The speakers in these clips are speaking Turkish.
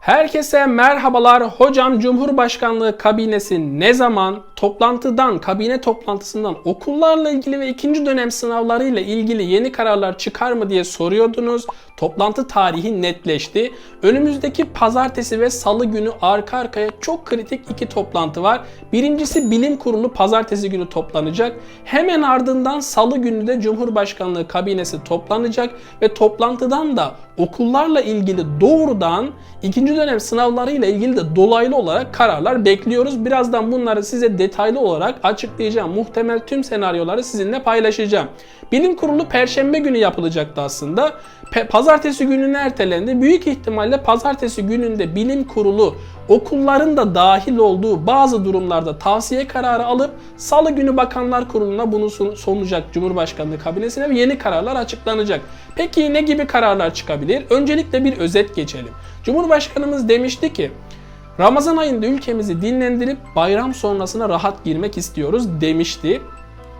Herkese merhabalar. Hocam Cumhurbaşkanlığı kabinesi ne zaman toplantıdan, kabine toplantısından okullarla ilgili ve ikinci dönem sınavlarıyla ilgili yeni kararlar çıkar mı diye soruyordunuz. Toplantı tarihi netleşti. Önümüzdeki pazartesi ve salı günü arka arkaya çok kritik iki toplantı var. Birincisi bilim kurulu pazartesi günü toplanacak. Hemen ardından salı günü de Cumhurbaşkanlığı kabinesi toplanacak ve toplantıdan da okullarla ilgili doğrudan ikinci dönem sınavlarıyla ilgili de dolaylı olarak kararlar bekliyoruz. Birazdan bunları size detaylı olarak açıklayacağım. Muhtemel tüm senaryoları sizinle paylaşacağım. Bilim kurulu perşembe günü yapılacaktı aslında. Pazartesi gününe ertelendi. Büyük ihtimalle pazartesi gününde bilim kurulu okulların da dahil olduğu bazı durumlarda tavsiye kararı alıp salı günü bakanlar kuruluna bunu sun- sunacak Cumhurbaşkanlığı kabinesine ve yeni kararlar açıklanacak. Peki ne gibi kararlar çıkabilir? Öncelikle bir özet geçelim. Cumhurbaşkanımız demişti ki Ramazan ayında ülkemizi dinlendirip bayram sonrasına rahat girmek istiyoruz demişti.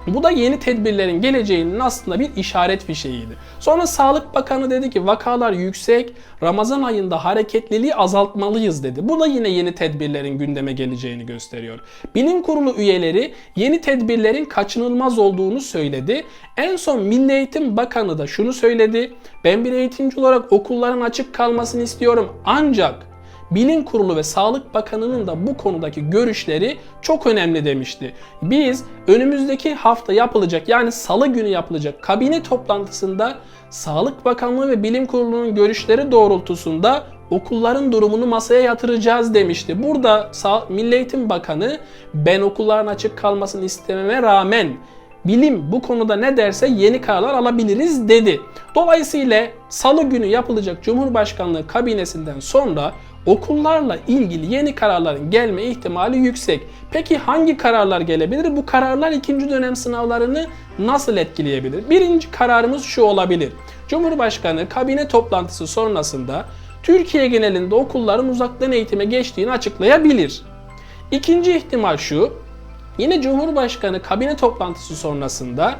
Bu da yeni tedbirlerin geleceğinin aslında bir işaret fişeğiydi. Sonra Sağlık Bakanı dedi ki vakalar yüksek, Ramazan ayında hareketliliği azaltmalıyız dedi. Bu da yine yeni tedbirlerin gündeme geleceğini gösteriyor. Bilim Kurulu üyeleri yeni tedbirlerin kaçınılmaz olduğunu söyledi. En son Milli Eğitim Bakanı da şunu söyledi. Ben bir eğitimci olarak okulların açık kalmasını istiyorum ancak Bilim Kurulu ve Sağlık Bakanı'nın da bu konudaki görüşleri çok önemli demişti. Biz önümüzdeki hafta yapılacak yani salı günü yapılacak kabine toplantısında Sağlık Bakanlığı ve Bilim Kurulu'nun görüşleri doğrultusunda okulların durumunu masaya yatıracağız demişti. Burada Milli Eğitim Bakanı ben okulların açık kalmasını istememe rağmen bilim bu konuda ne derse yeni kararlar alabiliriz dedi. Dolayısıyla salı günü yapılacak Cumhurbaşkanlığı kabinesinden sonra okullarla ilgili yeni kararların gelme ihtimali yüksek. Peki hangi kararlar gelebilir? Bu kararlar ikinci dönem sınavlarını nasıl etkileyebilir? Birinci kararımız şu olabilir. Cumhurbaşkanı kabine toplantısı sonrasında Türkiye genelinde okulların uzaktan eğitime geçtiğini açıklayabilir. İkinci ihtimal şu. Yine Cumhurbaşkanı kabine toplantısı sonrasında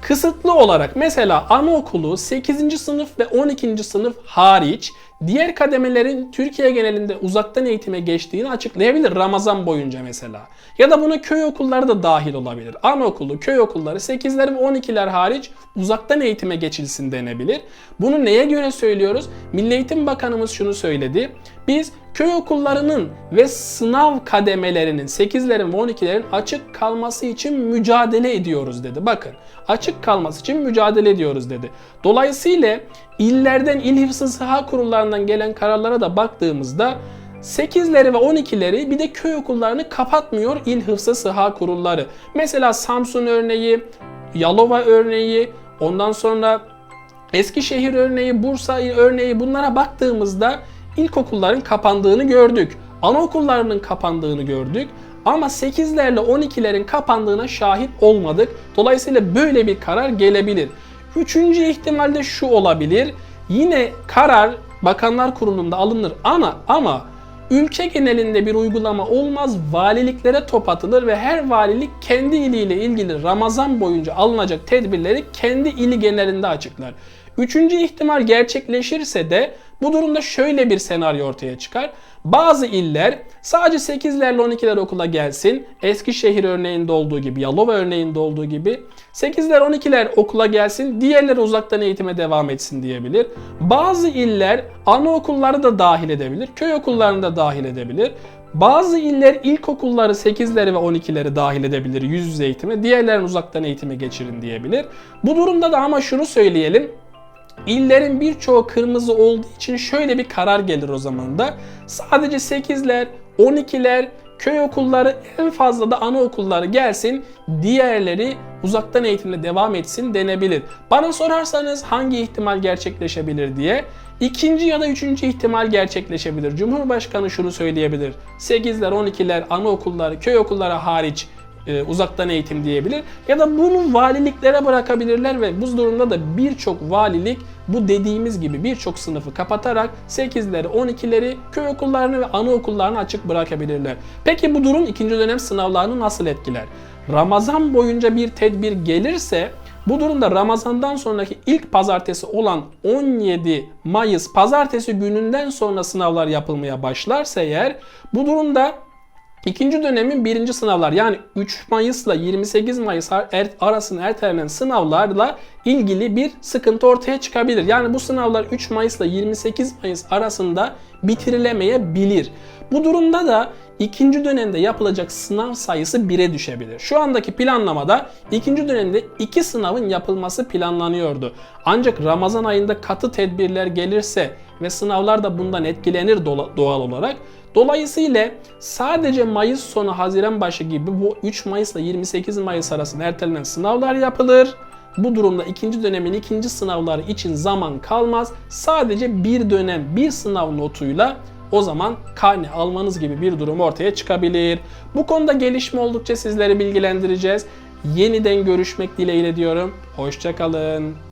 kısıtlı olarak mesela anaokulu 8. sınıf ve 12. sınıf hariç diğer kademelerin Türkiye genelinde uzaktan eğitime geçtiğini açıklayabilir Ramazan boyunca mesela. Ya da buna köy okulları da dahil olabilir. Anaokulu, köy okulları 8'ler ve 12'ler hariç uzaktan eğitime geçilsin denebilir. Bunu neye göre söylüyoruz? Milli Eğitim Bakanımız şunu söyledi. Biz köy okullarının ve sınav kademelerinin 8'lerin ve 12'lerin açık kalması için mücadele ediyoruz dedi. Bakın açık kalması için mücadele ediyoruz dedi. Dolayısıyla illerden il hıfzı sıha kurullarından gelen kararlara da baktığımızda 8'leri ve 12'leri bir de köy okullarını kapatmıyor il hıfzı sıha kurulları. Mesela Samsun örneği, Yalova örneği, ondan sonra Eskişehir örneği, Bursa örneği bunlara baktığımızda ilkokulların kapandığını gördük. Anaokullarının kapandığını gördük. Ama 8'lerle 12'lerin kapandığına şahit olmadık. Dolayısıyla böyle bir karar gelebilir. Üçüncü ihtimalde şu olabilir. Yine karar Bakanlar Kurulu'nda alınır ana ama ülke genelinde bir uygulama olmaz. Valiliklere top atılır ve her valilik kendi iliyle ilgili Ramazan boyunca alınacak tedbirleri kendi ili genelinde açıklar. Üçüncü ihtimal gerçekleşirse de bu durumda şöyle bir senaryo ortaya çıkar. Bazı iller sadece 8'lerle 12'ler okula gelsin. Eskişehir örneğinde olduğu gibi, Yalova örneğinde olduğu gibi 8'ler 12'ler okula gelsin, diğerleri uzaktan eğitime devam etsin diyebilir. Bazı iller anaokulları da dahil edebilir, köy okullarını da dahil edebilir. Bazı iller ilkokulları 8'leri ve 12'leri dahil edebilir yüz yüze eğitime, diğerlerini uzaktan eğitime geçirin diyebilir. Bu durumda da ama şunu söyleyelim. İllerin birçoğu kırmızı olduğu için şöyle bir karar gelir o zaman da. Sadece 8'ler, 12'ler, köy okulları en fazla da anaokulları gelsin. Diğerleri uzaktan eğitimle devam etsin denebilir. Bana sorarsanız hangi ihtimal gerçekleşebilir diye. İkinci ya da üçüncü ihtimal gerçekleşebilir. Cumhurbaşkanı şunu söyleyebilir. 8'ler, 12'ler, anaokulları, köy okulları hariç e, uzaktan eğitim diyebilir. Ya da bunu valiliklere bırakabilirler ve bu durumda da birçok valilik bu dediğimiz gibi birçok sınıfı kapatarak 8'leri 12'leri köy okullarını ve anaokullarını açık bırakabilirler. Peki bu durum ikinci dönem sınavlarını nasıl etkiler? Ramazan boyunca bir tedbir gelirse Bu durumda Ramazan'dan sonraki ilk pazartesi olan 17 Mayıs pazartesi gününden sonra sınavlar yapılmaya başlarsa eğer bu durumda İkinci dönemin birinci sınavlar. Yani 3 Mayıs ile 28 Mayıs arasında ertelenen sınavlarla ilgili bir sıkıntı ortaya çıkabilir. Yani bu sınavlar 3 Mayıs ile 28 Mayıs arasında bitirilemeyebilir. Bu durumda da ikinci dönemde yapılacak sınav sayısı 1'e düşebilir. Şu andaki planlamada ikinci dönemde 2 sınavın yapılması planlanıyordu. Ancak Ramazan ayında katı tedbirler gelirse ve sınavlar da bundan etkilenir doğal olarak Dolayısıyla sadece Mayıs sonu Haziran başı gibi bu 3 Mayıs ile 28 Mayıs arasında ertelenen sınavlar yapılır. Bu durumda ikinci dönemin ikinci sınavları için zaman kalmaz. Sadece bir dönem bir sınav notuyla o zaman karne almanız gibi bir durum ortaya çıkabilir. Bu konuda gelişme oldukça sizleri bilgilendireceğiz. Yeniden görüşmek dileğiyle diyorum. Hoşçakalın.